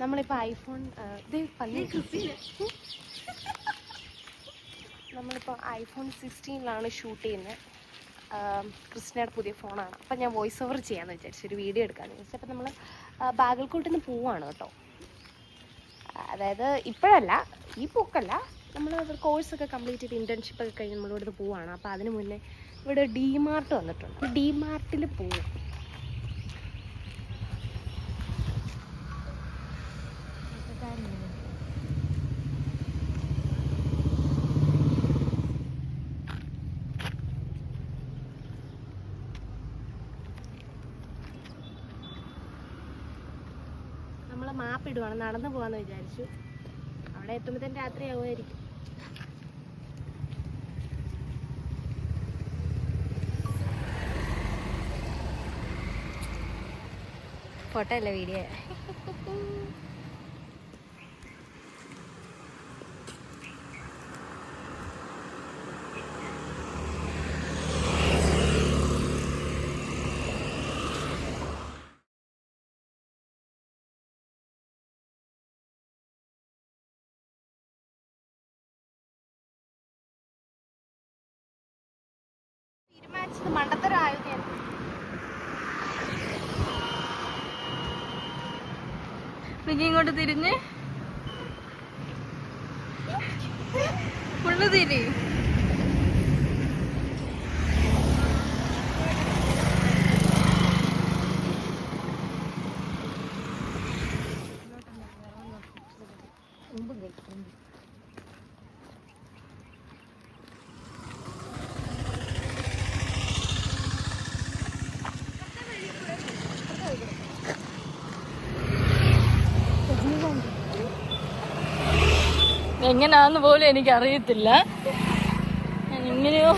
നമ്മളിപ്പോൾ ഐഫോൺ നമ്മളിപ്പോൾ iPhone സിക്സ്റ്റീനിലാണ് shoot ചെയ്യുന്നത്. ക്രിസ്റ്റിനയുടെ പുതിയ ഫോണാണ് അപ്പം ഞാൻ വോയിസ് ഓവർ ചെയ്യാമെന്ന് വിചാരിച്ചു. ഒരു വീഡിയോ എടുക്കാമെന്ന് വിചാരിച്ചു. അപ്പം നമ്മൾ ബാഗൽക്കോട്ടിൽ നിന്ന് പോവാണ് കേട്ടോ. അതായത് ഇപ്പോഴല്ല ഈ പൂക്കല്ല. നമ്മൾ കോഴ്സൊക്കെ കംപ്ലീറ്റ് ചെയ്ത് ഇന്റേൺഷിപ്പ് ഒക്കെ കഴിഞ്ഞ് നമ്മളിവിടുന്ന് പോവാണ്. അപ്പോൾ അതിന് മുന്നേ ഇവിടെ ഡിമാർട്ട് വന്നിട്ടുണ്ട്. ഡിമാർട്ടിൽ മാർട്ടിൽ പോവും. നമ്മൾ മാപ്പ് ഇടുവാണ്. നടന്നു പോവാന്ന് വിചാരിച്ചു. അവിടെ എത്തുമ്പോഴത്തേന് രാത്രി ആവുമായിരിക്കും ഫോട്ടോ അല്ല വീഡിയോ? തീരുമാനിച്ചത് വിജി ഇങ്ങോട്ട് തിരിഞ്ഞ്. ഫുള്ള് തിരി. എങ്ങനാന്ന് പോലും എനിക്കറിയത്തില്ല. ഞാൻ ഇങ്ങനെയോ?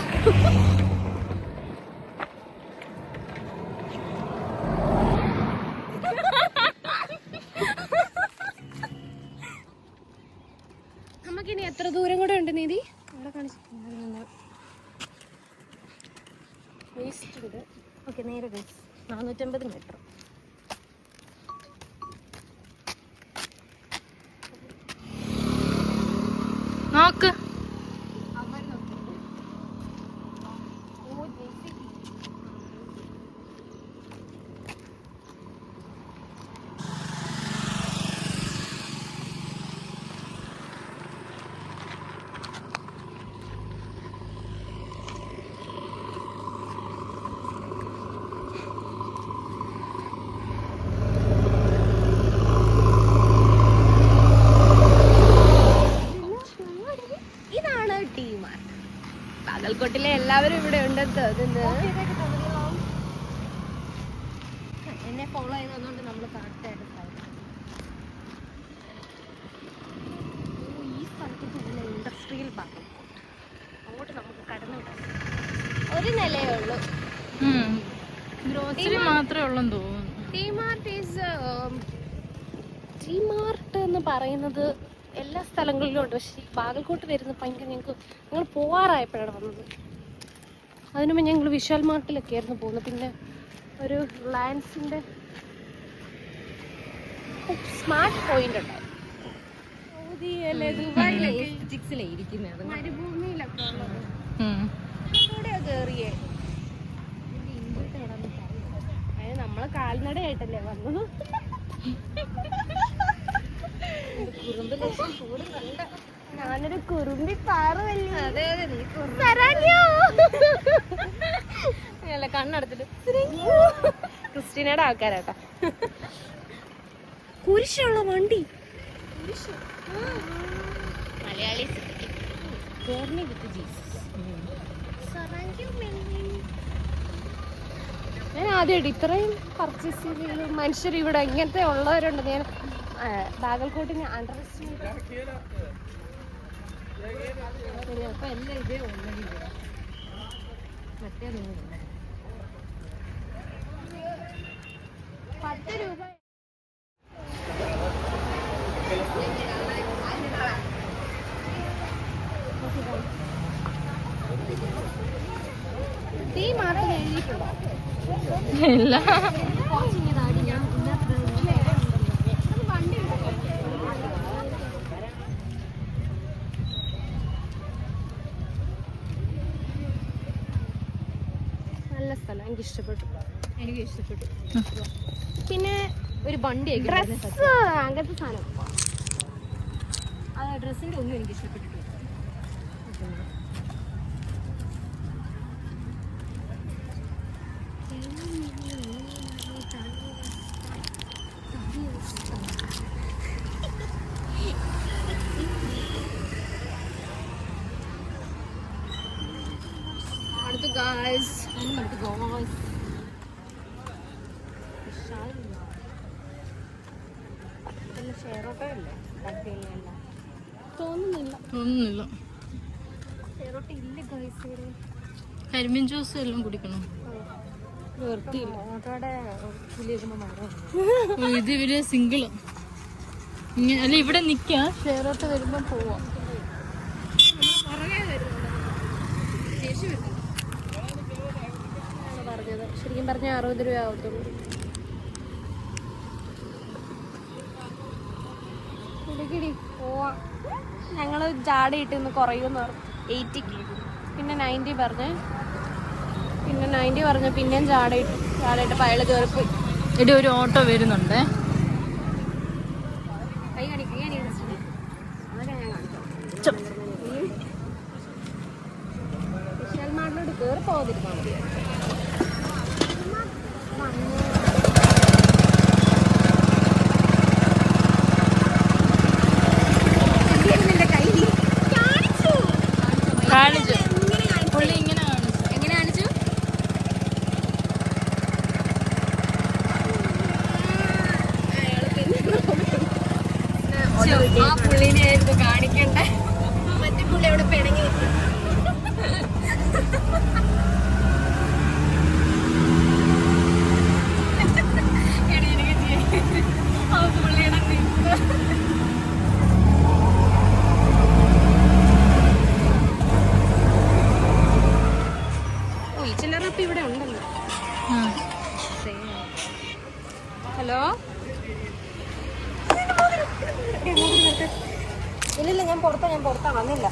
നോക്ക് ബാഗൽകോട്ടിലെ എല്ലാവരും ഇവിടെ ഉണ്ടെന്ന് അതിന് എന്നെ ഫോളോ നമ്മൾ ഈ സ്ഥലത്ത് നല്ല ഇൻഡസ്ട്രിയൽ ബാഗൽകോട്ട് അങ്ങോട്ട് നമുക്ക് കടന്നു ഒരു നിലയേ ഉള്ളൂ. ഗ്രോസറി മാത്രമേ ഉള്ളൂ തോന്നുന്നു. ഈസ് മാർട്ട് എന്ന് പറയുന്നത് എല്ലാ സ്ഥലങ്ങളിലും ഉണ്ട്. പക്ഷേ ഈ ബാഗൽകോട്ട് വരുന്ന ഭയങ്കര ഞങ്ങൾക്ക് ഞങ്ങൾ പോവാറായപ്പോഴാണ് വന്നത്. അതിനു മുമ്പ് ഞങ്ങൾ വിശാൽ മാർട്ടിലൊക്കെ ആയിരുന്നു പോകുന്നത്. പിന്നെ ഒരു റിലയൻസിന്റെ സ്മാർട്ട് പോയിന്റ് ഉണ്ടായിരുന്നു. സിക്സിലേ ഇരിക്കുന്നത് മരുഭൂമിയിലൊക്കെ ഉള്ളത്. ഇവിടെ കയറിയേ അതിന് നമ്മൾ കാൽനടയായിട്ടല്ലേ വന്നത്. ഞാനൊരു കുറുമ്പി പാറുവല്ലേ? അതെ അതെ നീ സരാന്യോ. അല്ല കണ്ണടച്ചിട്ട്. ക്രിസ്റ്റീനയുടെ ആൾക്കാരാട്ടാ. കുരിശുള്ള വണ്ടി. മലയാളി ജേർണി വിത്ത് ജീസസ് ഞാൻ ആദ്യമായിട്ട് ഇത്രയും പർച്ചേസ് ചെയ്ത് മനുഷ്യർ ഇവിടെ ഇങ്ങനത്തെ ഉള്ളവരുണ്ട്. ഞാൻ ബാഗൽകോട്ടിന് അണ്ടർ എസ്റ്റിമേറ്റ് അപ്പൊ എല്ലാം ഇതേ മറ്റേ പത്ത് രൂപ. തീ മാത്രം എഴുതിയിട്ടുണ്ടോ ഇല്ല നല്ല സ്ഥലം എനിക്ക് ഇഷ്ടപ്പെട്ടു. എനിക്ക് ഇഷ്ടപ്പെട്ടു. പിന്നെ ഒരു വണ്ടി ഡ്രസ് അങ്ങനത്തെ സാധനം. ആ ഡ്രസ്സിന്റെ ഒന്നും എനിക്ക് ഇഷ്ടപ്പെട്ടിട്ടില്ല. ഗായ്സ് നമുക്ക് ഗോസ് ഷെയർ ഓട്ടോ ഇല്ലേ ബഡ്ഡയിലല്ല തോന്നുന്നില്ല ഒന്നുമില്ല ഷെയർ ഓട്ടോ ഇല്ല ഗായ്സ് ഇവിടെ കരിമീൻ ജ്യൂസ് എല്ലാം കുടിക്കണം ഇത് ഇവർ സിംഗിൾ അല്ല ഇവിടെ നിക്കാം. ഷെയറോട്ട് വരുമ്പോ പോവാം. ശരിക്കും പറഞ്ഞ അറുപത് രൂപ ആവത്തുള്ളൂ. ഇടുക്കിടി പോവാ. ഞങ്ങൾ ജാടയിട്ട് ഇന്ന് കുറയുമെന്ന് പറഞ്ഞു. എയ്റ്റിക്ക് പിന്നെ നയന്റി പറഞ്ഞ്. പിന്നെ നയന്റി പറഞ്ഞ് പിന്നെയും ജാടയിട്ട് ജാടയിട്ട് പയൽ കയറിപ്പോയി. ഇവിടെ ഒരു ഓട്ടോ വരുന്നുണ്ട്. കൈ കാണിക്കുക ഞാൻ അതൊക്കെ ഞാൻ കാണിച്ചു ചും. വിശാൽ മാളിലോട്ട് കയറി പോകാതിരുന്നാൽ മതി കാണിച്ചു പുള്ളി ഇങ്ങനെ കാണിച്ചു എങ്ങനെ കാണിച്ചു ആ പുള്ളിനെ ആയിരുന്നു കാണിക്കണ്ടേ? മറ്റേ പുള്ളി അവിടെ പിണങ്ങി ഇല്ലില്ല ഞാൻ കൊടുത്താ വന്നില്ല.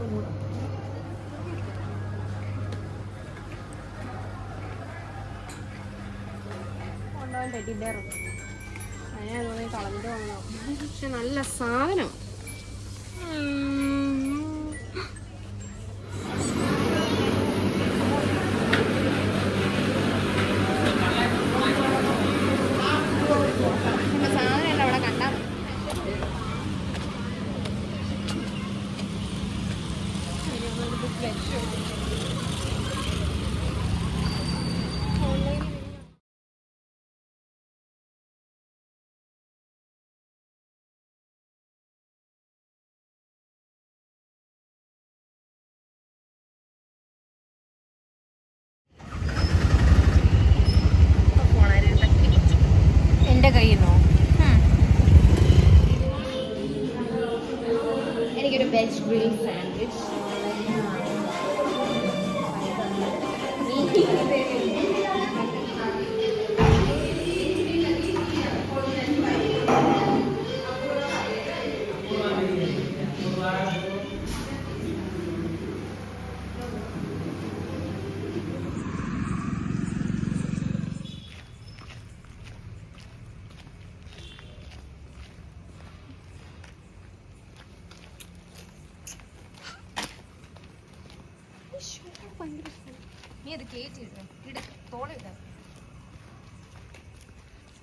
Thank പുറത്താ വന്നില്ല കൊണ്ടുപോകാൻ ടെഡിബേറുണ്ട് അതിനെ തോന്നി കളഞ്ഞിട്ട് വന്നോ പക്ഷെ നല്ല സാധനം. നല്ല സാധനം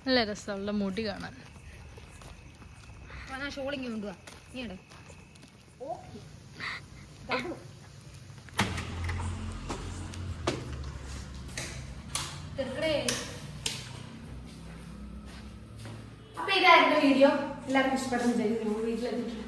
നല്ല രസമുള്ള മുടി കാണാൻ. ആ ഷോളിങ് കൊണ്ടുവാ. നീ ഇട. ചെറുക്കടേ അപ്പൊ ഇതായിരുന്നു വീഡിയോ. എല്ലാവർക്കും ഇഷ്ടപ്പെടുന്നു വീട്ടിലെത്തിയിട്ടുണ്ട്.